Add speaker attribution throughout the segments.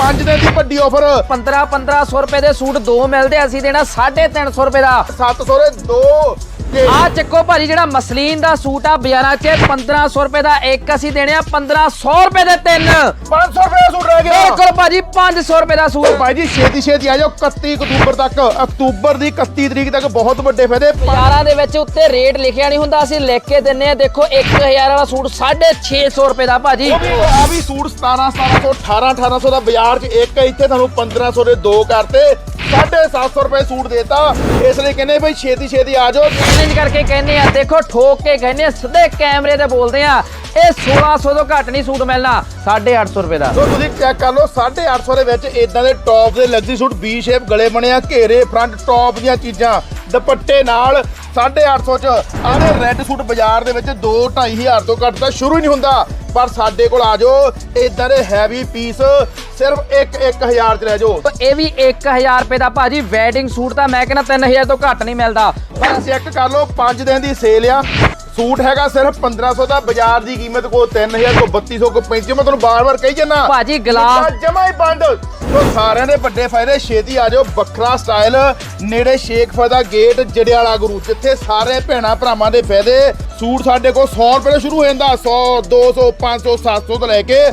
Speaker 1: 5 ਦਿਨ ਦੀ ਵੱਡੀ ਆਫਰ
Speaker 2: 15 1500 ਰੁਪਏ ਦੇ ਸੂਟ ਦੋ ਮਿਲਦੇ ਅਸੀਂ ਦੇਣਾ 350 ਰੁਪਏ ਦਾ।
Speaker 1: 700 ਦੇ 2 ਤੇ
Speaker 2: ਆ ਚੱਕੋ ਭਾਜੀ ਜਿਹੜਾ ਮਸਲੀਨ ਦਾ ਸੂਟ ਆ ਬਾਜ਼ਾਰਾਂ 'ਚ 1500 ਰੁਪਏ ਦਾ ਇੱਕ ਅਸੀਂ ਦੇਣੇ ਆ 1500 ਰੁਪਏ ਦੇ ਤਿੰਨ।
Speaker 1: 500 ਰੁਪਏ ਦਾ ਸੂਟ ਰਹਿ ਗਿਆ।
Speaker 2: ਬਿਲਕੁਲ ਭਾਜੀ 500 ਰੁਪਏ ਦਾ ਸੂਟ।
Speaker 1: ਭਾਈ ਜੀ ਛੇਤੀ ਛੇਤੀ ਆ ਜਾਓ 31 ਅਕਤੂਬਰ ਤੱਕ ਅਕਤੂਬਰ ਦੀ 31 ਤਰੀਕ ਤੱਕ ਬਹੁਤ ਵੱਡੇ ਫਾਇਦੇ।
Speaker 2: ਬਾਜ਼ਾਰਾਂ ਦੇ ਵਿੱਚ ਉੱਤੇ ਰੇਟ ਲਿਖਿਆ ਨਹੀਂ ਹੁੰਦਾ ਅਸੀਂ ਲਿਖ ਕੇ ਦਿੰਨੇ ਆ ਦੇਖੋ 1000 ਵਾਲਾ ਸੂਟ 650 ਰੁਪਏ ਦਾ ਭਾਜੀ।
Speaker 1: ਆ ਵੀ ਸੂਟ 17 1700 18 1800 ਦਾ ਬਾਜ਼ਾਰ 'ਚ ਇੱਕ ਇੱਥੇ ਤੁਹਾਨੂੰ 1500 ਦੇ ਦੋ ਕਰਤੇ 750 ਰੁਪਏ ਸੂਟ ਦੇਤਾ। ਇਸ ਲਈ ਕਹਿੰਦੇ ਬਈ ਛੇਤੀ ਛੇਤੀ ਆ ਜਾਓ।
Speaker 2: ਚੈਲੰਜ ਕਰਕੇ ਕਹਿੰਦੇ ਆ ਦੇਖੋ ਠੋਕ ਕੇ ਕਹਿੰਦੇ ਆ ਸਿੱਧੇ ਕੈਮਰੇ ਤੇ ਬੋਲਦੇ ਆ ਇਹ 1600 ਤੋਂ ਘੱਟ ਨਹੀਂ ਸੂਟ ਮਿਲਣਾ 850 ਰੁਪਏ ਦਾ।
Speaker 1: ਸੋ ਤੁਸੀਂ ਚੈੱਕ ਕਰ ਲਓ 850 ਦੇ ਵਿੱਚ ਇਦਾਂ ਦੇ ਟੌਪ ਦੇ ਲਗਜ਼ਰੀ ਸੂਟ ਵੀ ਸ਼ੇਪ ਗਲੇ ਬਣੇ ਆ ਘੇਰੇ ਫਰੰਟ ਟੌਪ ਦੀਆਂ ਚੀਜ਼ਾਂ। ਦੁਪੱਟੇ ਨਾਲ 850 ਚ। ਆਹ ਰੈੱਡ ਸੂਟ ਬਾਜ਼ਾਰ ਦੇ ਵਿੱਚ 2 2500 ਤੋਂ ਘੱਟ ਤਾਂ ਸ਼ੁਰੂ ਹੀ ਨਹੀਂ ਹੁੰਦਾ। ਪਰ ਸਾਡੇ ਕੋਲ ਆ ਜਾਓ ਇਦਾਂ ਦੇ ਹੈਵੀ ਪੀਸ ਸਿਰਫ 1 1000 ਚ ਲੈ ਜਾਓ।
Speaker 2: ਤਾਂ ਇਹ ਵੀ 1000 ਰੁਪਏ ਦਾ ਭਾਜੀ ਵੈਡਿੰਗ ਸੂਟ ਤਾਂ ਮੈਂ ਕਹਿੰਦਾ 3000 ਤੋਂ ਘੱਟ ਨਹੀਂ ਮਿਲਦਾ।
Speaker 1: ਪਰ ਚੈੱਕ ਕਰ ਲਓ 5 ਦਿਨ ਦੀ ਸੇਲ ਆ। ਸੂਟ ਹੈਗਾ ਸਿਰਫ 1500 ਦਾ ਬਾਜ਼ਾਰ ਦੀ ਕੀਮਤ ਕੋ 3000 ਕੋ 3200 ਕੋ 3500 ਮੈਂ ਤੁਹਾਨੂੰ ਬਾਰ-ਬਾਰ ਕਹੀ ਜੰਨਾ
Speaker 2: ਭਾਜੀ ਗਲਾਸ
Speaker 1: ਜਮਾ ਹੀ ਬੰਦ। ਸੋ ਸਾਰਿਆਂ ਦੇ ਵੱਡੇ ਫਾਇਦੇ ਛੇਤੀ ਆ ਜਾਓ ਵੱਖਰਾ ਸਟਾਈਲ ਨੇੜੇ ਸ਼ੇਖ ਫਦਾ ਗੇਟ ਜੜਿਆਲਾ ਗੁਰੂ ਜਿੱਥੇ ਸਾਰੇ ਭੈਣਾ ਭਰਾਵਾਂ ਦੇ ਫਾਇਦੇ। ਸੂਟ ਸਾਡੇ ਕੋਲ 100 ਰੁਪਏ ਤੋਂ ਸ਼ੁਰੂ ਹੋ ਜਾਂਦਾ 100 200 500 700 ਤੋਂ ਲੈ ਕੇ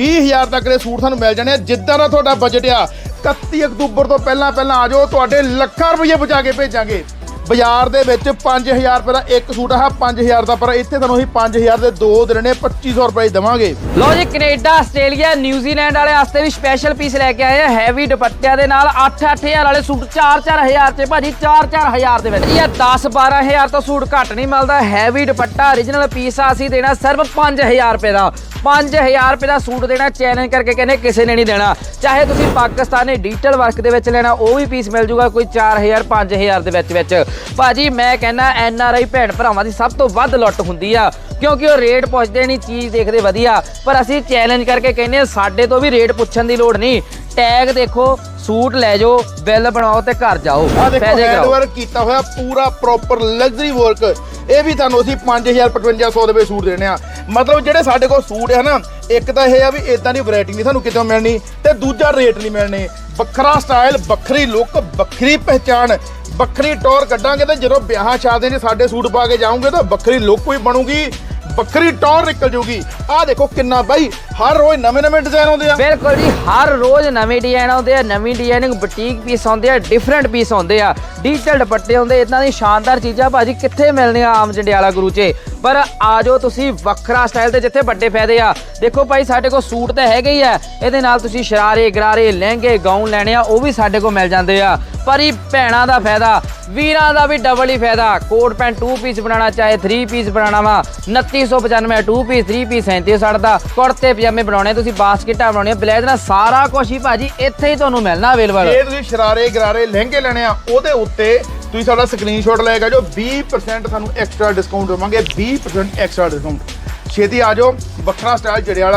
Speaker 1: 20000 ਤੱਕ ਦੇ ਸੂਟ ਤੁਹਾਨੂੰ ਮਿਲ ਜਾਣੇ ਜਿੱਦਾਂ ਦਾ ਤੁਹਾਡਾ ਬਜਟ ਆ। 31 ਅਕਤੂਬਰ ਤੋਂ ਪਹਿਲਾਂ ਪਹਿਲਾਂ ਆ ਜਾਓ ਤੁਹਾਡੇ ਲੱਖਾਂ ਰੁਪਏ ਬਚਾ ਕੇ ਭੇਜਾਂਗੇ। ਬਾਜ਼ਾਰ ਦੇ ਵਿੱਚ 5000 ਰੁਪਏ ਦਾ ਇੱਕ ਸੂਟ ਆ 5000 ਦਾ ਪਰ ਇੱਥੇ ਤੁਹਾਨੂੰ ਅਸੀਂ 5000 ਦੇ ਦੋ ਦੇਣੇ 2500 ਰੁਪਏ ਦੇਵਾਂਗੇ।
Speaker 2: ਲੋ ਜੀ, ਕੈਨੇਡਾ, ਆਸਟ੍ਰੇਲੀਆ, ਨਿਊਜ਼ੀਲੈਂਡ ਵਾਲੇ ਵਾਸਤੇ ਵੀ ਸਪੈਸ਼ਲ ਪੀਸ ਲੈ ਕੇ ਆਏ ਆ ਹੈਵੀ ਦੁਪੱਟਿਆਂ ਦੇ ਨਾਲ 8-8000 ਵਾਲੇ ਸੂਟ 4-4000 ਚ ਭਾਜੀ 4-4000 ਦੇ ਵਿੱਚ। ਇਹ 10-12000 ਤੋਂ ਸੂਟ ਘੱਟ ਨਹੀਂ ਮਿਲਦਾ ਹੈਵੀ ਦੁਪੱਟਾ origignal ਪੀਸ ਆ, ਅਸੀਂ ਦੇਣਾ ਸਿਰਫ 5000 ਰੁਪਏ ਦਾ। 5000 ਰੁਪਏ ਦਾ ਸੂਟ ਦੇਣਾ ਚੈਲੰਜ ਕਰਕੇ ਕਹਿੰਦੇ ਕਿਸੇ ਨੇ ਨਹੀਂ ਦੇਣਾ। ਚਾਹੇ ਤੁਸੀਂ ਪਾਕਿਸਤਾਨੀ ਡਿਜੀਟਲ ਵਰਕ ਦੇ ਵਿੱਚ ਲੈਣਾ, ਉਹ ਵੀ ਪੀਸ ਮਿਲ ਜੂਗਾ ਕੋਈ 4000 5000 ਦੇ ਵਿੱਚ ਵਿੱਚ ਭਾਜੀ ਮੈਂ ਕਹਿੰਦਾ ਐਨ ਆਰ ਆਈ ਭੈਣ ਭਰਾਵਾਂ ਦੀ ਸਭ ਤੋਂ ਵੱਧ ਲੁੱਟ ਹੁੰਦੀ ਆ। ਕਿਉਂਕਿ ਉਹ ਰੇਟ ਪੁੱਛਦੇ ਨਹੀਂ ਚੀਜ਼ ਦੇਖਦੇ ਵਧੀਆ। ਪਰ ਅਸੀਂ ਚੈਲੰਜ ਕਰਕੇ ਕਹਿੰਦੇ ਆ ਸਾਡੇ ਤੋਂ ਵੀ ਰੇਟ ਪੁੱਛਣ ਦੀ ਲੋੜ ਨਹੀਂ। ਟੈਗ ਦੇਖੋ ਸੂਟ ਲੈ ਜਾਓ ਬਿੱਲ ਬਣਾਓ ਤੇ ਘਰ ਜਾਓ। ਪੈਸੇ ਕਰਾਓ।
Speaker 1: ਕੀਤਾ ਹੋਇਆ ਪੂਰਾ ਪ੍ਰੋਪਰ ਲਗਜ਼ਰੀ ਵਰਕ ਇਹ ਵੀ ਤੁਹਾਨੂੰ ਅਸੀਂ 5000 5500 ਦੇ ਵਿੱਚ ਸੂਟ ਦੇਣੇ ਆ। ਮਤਲਬ ਜਿਹੜੇ ਸਾਡੇ ਕੋਲ ਸੂਟ ਹੈ ਨਾ ਇੱਕ ਤਾਂ ਇਹ ਆ ਵੀ ਇਦਾਂ ਦੀ ਵੈਰਾਈਟੀ ਨਹੀਂ ਤੁਹਾਨੂੰ ਕਿਤੋਂ ਮਿਲਣੀ ਤੇ ਦੂਜਾ ਰੇਟ ਨਹੀਂ ਮਿਲਣੇ। ਵੱਖਰਾ ਸਟਾਈਲ ਵੱਖਰੀ ਲੁੱਕ ਵੱਖਰੀ ਪਹਿਚਾਣ। ਵੱਖਰੀ ਟੌਰ ਕੱਢਾਂਗੇ ਤੇ ਜਦੋਂ ਵਿਆਹਾਂ ਸ਼ਾਦੀਆਂ 'ਚ ਸਾਡੇ ਸੂਟ ਪਾ ਕੇ ਜਾਓਗੇ ਤਾਂ ਵੱਖਰੀ ਲੁੱਕ ਵੀ ਬਣੂਗੀ, ਵੱਖਰੀ ਟੌਰ ਨਿਕਲ ਜੂਗੀ। ਆਹ ਦੇਖੋ ਕਿੰਨਾ ਬਾਈ, ਹਰ ਰੋਜ਼ ਨਵੇਂ ਨਵੇਂ ਡਿਜ਼ਾਈਨ ਆਉਂਦੇ ਆ।
Speaker 2: ਬਿਲਕੁਲ ਜੀ, ਹਰ ਰੋਜ਼ ਨਵੇਂ ਡਿਜ਼ਾਈਨ ਆਉਂਦੇ ਆ, ਨਵੀਂ ਡਿਜ਼ਾਈਨਿੰਗ ਬੁਟੀਕ ਪੀਸ ਆਉਂਦੇ ਆ ਡਿਫਰੈਂਟ ਪੀਸ ਆਉਂਦੇ ਆ। ਡਿਜੀਟਲ ਦੁਪੱਟੇ ਹੁੰਦੇ ਇਦਾਂ ਦੀ ਸ਼ਾਨਦਾਰ ਚੀਜ਼ਾਂ ਭਾਜੀ ਕਿੱਥੇ ਮਿਲਣੀਆਂ ਆਮ ਜੰਡਿਆਲਾ ਗੁਰੂ 'ਚ? ਪਰ ਆ ਜਾਓ ਤੁਸੀਂ ਵੱਖਰਾ ਸਟਾਈਲ ਤੇ ਜਿੱਥੇ ਵੱਡੇ ਫਾਇਦੇ ਆ। ਦੇਖੋ ਭਾਈ, ਸਾਡੇ ਕੋਲ ਸੂਟ ਤਾਂ ਹੈਗੇ ਹੀ ਆ। ਇਹਦੇ ਨਾਲ ਤੁਸੀਂ ਸ਼ਰਾਰੇ, ਗਰਾਰੇ, ਲਹਿੰਗੇ, ਗਾਊਨ ਲੈਣੇ ਆ, ਉਹ ਵੀ ਸਾਡੇ ਕੋਲ ਮਿਲ ਜਾਂਦੇ ਆ। ਪਰ ਇਹ ਭੈਣਾਂ ਦਾ ਫਾਇਦਾ, ਵੀਰਾਂ ਦਾ ਵੀ ਡਬਲ ਹੀ ਫਾਇਦਾ। ਕੋਟ ਪੈਂਟ 2 ਪੀਸ ਬਣਾਉਣਾ, ਚਾਹੇ 3 ਪੀਸ ਬਣਾਉਣਾ ਵਾ। 2995 2 ਪੀਸ 3 ਪੀਸ 3760 ਦਾ। ਕੁੜਤੇ, ਪਜਾਮੇ ਬਣਾਉਣੇ, ਤੁਸੀਂ ਬਾਸਕਟਾਂ ਬਣਾਉਣੀਆਂ, ਬਲੇਜ਼ਰ, ਸਾਰਾ ਕੁਝ ਹੀ ਭਾਜੀ ਇੱਥੇ ਹੀ ਤੁਹਾਨੂੰ ਮਿਲਣਾ ਅਵੇਲੇਬਲ
Speaker 1: ਜੇ ਤੁਸੀਂ ਸ਼ਰਾਰੇ, ਗਰਾਰੇ, ਲਹਿੰਗੇ ਲੈਣੇ ਆ, ਉਹਦੇ ਉੱਤੇ ਤੁਸੀਂ ਸਾਡਾ ਸਕਰੀਨਸ਼ਾਟ ਲੈ ਕੇ ਜਾਓ 20% ਤੁਹਾਨੂੰ ਐਕਸਟਰਾ ਡਿਸਕਾਊਂਟ ਦੇਵਾਂਗੇ 20% ਐਕਸਟਰਾ ਡਿਸਕਾਊਂਟ ਛੇਤੀ ਆ ਜਾਓ, ਵੱਖਰਾ ਸਟਾਈਲ ਜੜਿਆਲਾ